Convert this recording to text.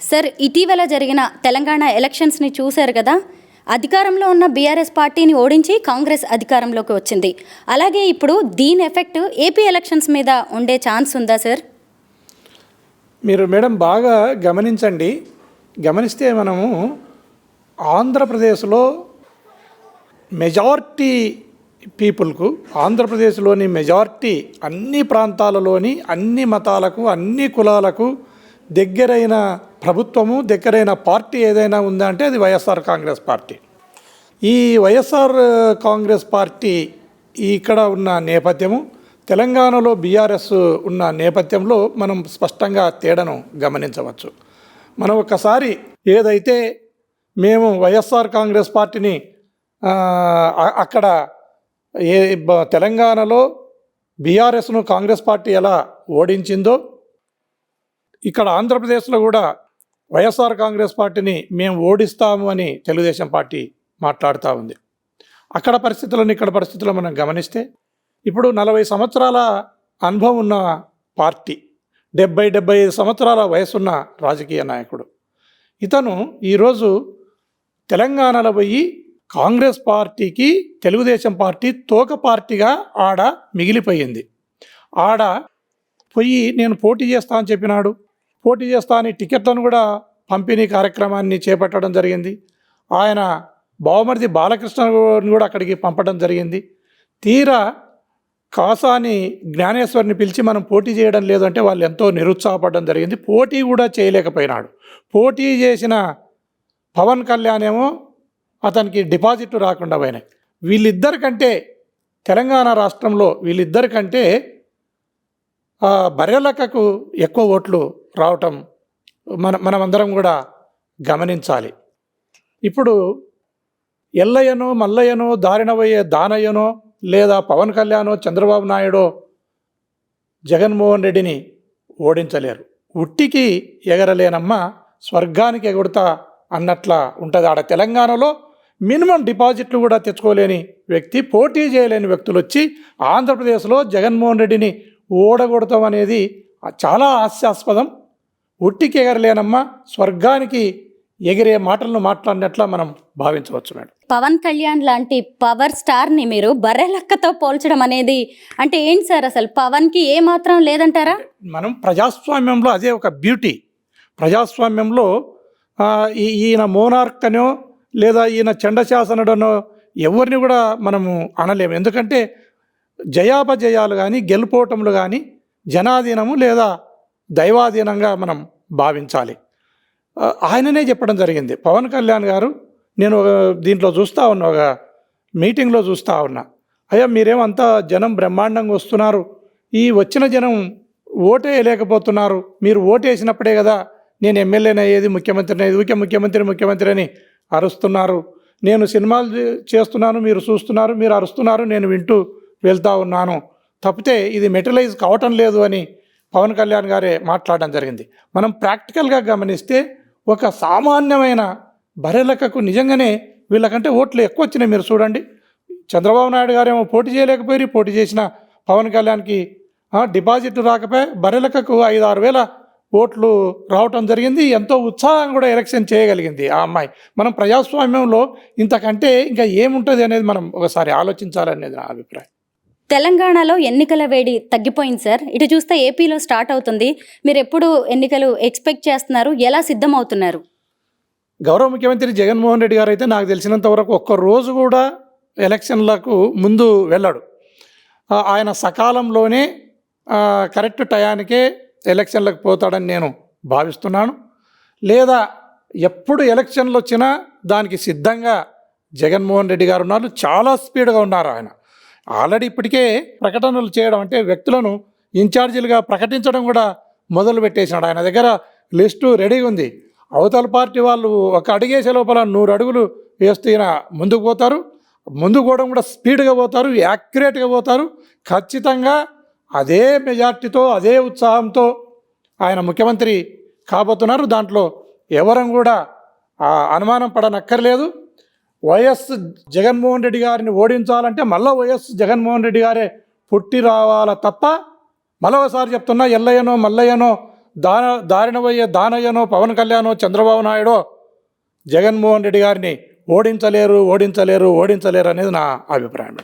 Sir ఇటీవల జరిగిన తెలంగాణ ఎలక్షన్స్ని చూశారు కదా? అధికారంలో ఉన్న బీఆర్ఎస్ పార్టీని ఓడించి కాంగ్రెస్ అధికారంలోకి వచ్చింది. అలాగే ఇప్పుడు దీని ఎఫెక్ట్ ఏపీ ఎలక్షన్స్ మీద ఉండే ఛాన్స్ ఉందా సార్? మీరు మేడం బాగా గమనించండి. గమనిస్తే మనము ఆంధ్రప్రదేశ్లో మెజార్టీ పీపుల్కు ఆంధ్రప్రదేశ్లోని మెజార్టీ అన్ని ప్రాంతాలలోని అన్ని మతాలకు అన్ని కులాలకు దగ్గరైన ప్రభుత్వము దగ్గరైన పార్టీ ఏదైనా ఉందా అంటే అది వైఎస్ఆర్ కాంగ్రెస్ పార్టీ. ఈ వైఎస్ఆర్ కాంగ్రెస్ పార్టీ ఇక్కడ ఉన్న నేపథ్యము తెలంగాణలో బీఆర్ఎస్ ఉన్న నేపథ్యంలో మనం స్పష్టంగా తేడాను గమనించవచ్చు. మనం ఒకసారి ఏదైతే మేము వైఎస్ఆర్ కాంగ్రెస్ పార్టీని అక్కడ ఏ బ- తెలంగాణలో బీఆర్ఎస్ను కాంగ్రెస్ పార్టీ ఎలా ఓడించిందో ఇక్కడ ఆంధ్రప్రదేశ్లో కూడా వైఎస్ఆర్ కాంగ్రెస్ పార్టీని మేము ఓడిస్తాము అని తెలుగుదేశం పార్టీ మాట్లాడుతూ ఉంది. అక్కడ పరిస్థితులను ఇక్కడ పరిస్థితులను మనం గమనిస్తే ఇప్పుడు నలభై సంవత్సరాల అనుభవం ఉన్న పార్టీ డెబ్బై డెబ్బై ఐదు సంవత్సరాల వయసున్న రాజకీయ నాయకుడు. ఇతను ఈరోజు తెలంగాణలో పోయి కాంగ్రెస్ పార్టీకి తెలుగుదేశం పార్టీ తోక పార్టీగా ఆడ మిగిలిపోయింది. ఆడ పోయి నేను పోటీ చేస్తా అని చెప్పినాడు. పోటీ చేస్తా అని టికెట్లను కూడా పంపిణీ కార్యక్రమాన్ని చేపట్టడం జరిగింది. ఆయన బావమరిది బాలకృష్ణ కూడా అక్కడికి పంపడం జరిగింది. తీరా కాసాని జ్ఞానేశ్వరిని పిలిచి మనం పోటీ చేయడం లేదు అంటే వాళ్ళు ఎంతో నిరుత్సాహపడడం జరిగింది. పోటీ కూడా చేయలేకపోయినాడు. పోటీ చేసిన పవన్ కళ్యాణ్ ఏమో అతనికి డిపాజిట్ రాకుండా పోయినాయి. వీళ్ళిద్దరికంటే తెలంగాణ రాష్ట్రంలో వీళ్ళిద్దరికంటే ఆ, బర్రెలక్కకు ఎక్కువ ఓట్లు రావటం మన మనమందరం కూడా గమనించాలి. ఇప్పుడు ఎల్లయ్యనో మల్లయ్యనో దారినవయ్యే దానయ్యనో లేదా పవన్ కళ్యాణో చంద్రబాబు నాయుడో జగన్మోహన్ రెడ్డిని ఓడించలేరు. ఉట్టికి ఎగరలేనమ్మ స్వర్గానికి ఎగుడతా అన్నట్ల ఉంటుంది. ఆడ తెలంగాణలో మినిమం డిపాజిట్లు కూడా తెచ్చుకోలేని వ్యక్తి పోటీ చేయలేని వ్యక్తులు వచ్చి ఆంధ్రప్రదేశ్లో జగన్మోహన్ రెడ్డిని ఓడగొడతాం అనేది చాలా హాస్యాస్పదం. ఉట్టికి ఎగరలేనమ్మ స్వర్గానికి ఎగిరే మాటలను మాట్లాడినట్ల మనం భావించవచ్చు మేడం. పవన్ కళ్యాణ్ లాంటి పవర్ స్టార్ని మీరు బర్రెలక్కతో పోల్చడం అనేది అంటే ఏంటి సార్ అసలు? పవన్కి ఏ మాత్రం లేదంటారా? మనం ప్రజాస్వామ్యంలో అదే ఒక బ్యూటీ. ప్రజాస్వామ్యంలో ఈయన మోనార్క్ అనో లేదా ఈయన చండశాసనుడనో ఎవరిని కూడా మనము అనలేము. ఎందుకంటే జయాపజయాలు కానీ గెలుపోవటములు కానీ జనాధీనము లేదా దైవాధీనంగా మనం భావించాలి. ఆయననే చెప్పడం జరిగింది. పవన్ కళ్యాణ్ గారు నేను ఒక దీంట్లో చూస్తూ ఉన్నా ఒక మీటింగ్లో చూస్తూ ఉన్నా. అయ్యా మీరేమంతా జనం బ్రహ్మాండంగా వస్తున్నారు. ఈ వచ్చిన జనం ఓటే లేకపోతున్నారు. మీరు ఓటేసినప్పుడే కదా నేను ఎమ్మెల్యేని అయ్యేది ముఖ్యమంత్రిని అయ్యేది. ఊకే ముఖ్యమంత్రి ముఖ్యమంత్రి అని అరుస్తున్నారు. నేను సినిమాలు చేస్తున్నాను మీరు చూస్తున్నారు మీరు అరుస్తున్నారు నేను వింటూ వెళ్తూ ఉన్నాను. తప్పితే ఇది మెటలైజ్ కావటం లేదు అని పవన్ కళ్యాణ్ గారే మాట్లాడడం జరిగింది. మనం ప్రాక్టికల్గా గమనిస్తే ఒక సామాన్యమైన బరెలకకు నిజంగానే వీళ్ళకంటే ఓట్లు ఎక్కువ వచ్చినాయి మీరు చూడండి. చంద్రబాబు నాయుడు గారేమో పోటీ చేయలేకపోయి పోటీ చేసిన పవన్ కళ్యాణ్కి డిపాజిట్లు రాకపోయి బరెలకకు ఐదు ఆరు వేల ఓట్లు రావటం జరిగింది. ఎంతో ఉత్సాహం కూడా ఎలక్షన్ చేయగలిగింది ఆ అమ్మాయి. మనం ప్రజాస్వామ్యంలో ఇంతకంటే ఇంకా ఏముంటుంది అనేది మనం ఒకసారి ఆలోచించాలనేది నా అభిప్రాయం. తెలంగాణలో ఎన్నికల వేడి తగ్గిపోయింది సార్. ఇటు చూస్తే ఏపీలో స్టార్ట్ అవుతుంది. మీరు ఎప్పుడు ఎన్నికలు ఎక్స్పెక్ట్ చేస్తున్నారు? ఎలా సిద్ధమవుతున్నారు? గౌరవ ముఖ్యమంత్రి జగన్మోహన్ రెడ్డి గారు అయితే నాకు తెలిసినంత వరకు ఒక్క రోజు కూడా ఎలక్షన్లకు ముందు వెళ్ళాడు. ఆయన సకాలంలోనే కరెక్ట్ టయానికే ఎలక్షన్లకు పోతాడని నేను భావిస్తున్నాను. లేదా ఎప్పుడు ఎలక్షన్లు వచ్చినా దానికి సిద్ధంగా జగన్మోహన్ రెడ్డి గారు ఉన్నారు. చాలా స్పీడ్గా ఉన్నారు ఆయన. ఆల్రెడీ ఇప్పటికే ప్రకటనలు చేయడం అంటే వ్యక్తులను ఇన్ఛార్జీలుగా ప్రకటించడం కూడా మొదలు పెట్టేసినాడు. ఆయన దగ్గర లిస్టు రెడీగా ఉంది. అవతల పార్టీ వాళ్ళు ఒక అడుగేసే లోపల నూరు అడుగులు వేస్తూ ఈయన ముందుకు పోతారు. ముందుకు పోవడం కూడా స్పీడ్గా పోతారు యాక్యురేట్గా పోతారు. ఖచ్చితంగా అదే మెజార్టీతో అదే ఉత్సాహంతో ఆయన ముఖ్యమంత్రి కాబోతున్నారు. దాంట్లో ఎవరం కూడా అనుమానం పడనక్కర్లేదు. వైఎస్ జగన్మోహన్ రెడ్డి గారిని ఓడించాలంటే మళ్ళీ వైఎస్ జగన్మోహన్ రెడ్డి గారే పుట్టి రావాల తప్ప మళ్ళీ ఒకసారి చెప్తున్నా ఎల్లయ్యనో మల్లయ్యనో దాన దారిన దానయ్యనో పవన్ కళ్యాణో చంద్రబాబు నాయుడో జగన్మోహన్ రెడ్డి గారిని ఓడించలేరు ఓడించలేరు ఓడించలేరు అనేది నా అభిప్రాయం.